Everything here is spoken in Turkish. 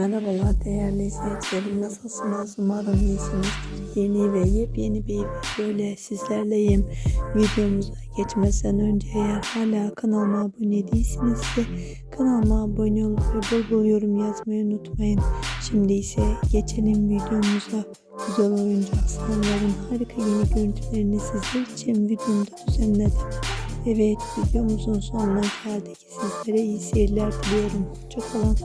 Merhabalar değerli izleyicilerim. Nasılsınız? Umarım iyisinizdir. Yeni ve yepyeni bir videoyla sizlerleyim. Videomuza geçmeden önce eğer hala kanalıma abone değilsiniz de kanalıma abone olup ve bol bol yorum yazmayı unutmayın. Şimdi ise geçelim videomuza. Güzel oyuncak sahnelerin harika yeni görüntülerini sizler için videomda düzenledim. Evet videomuzun sonuna geldik. Sizlere iyi seyirler diliyorum. Hoşçakalın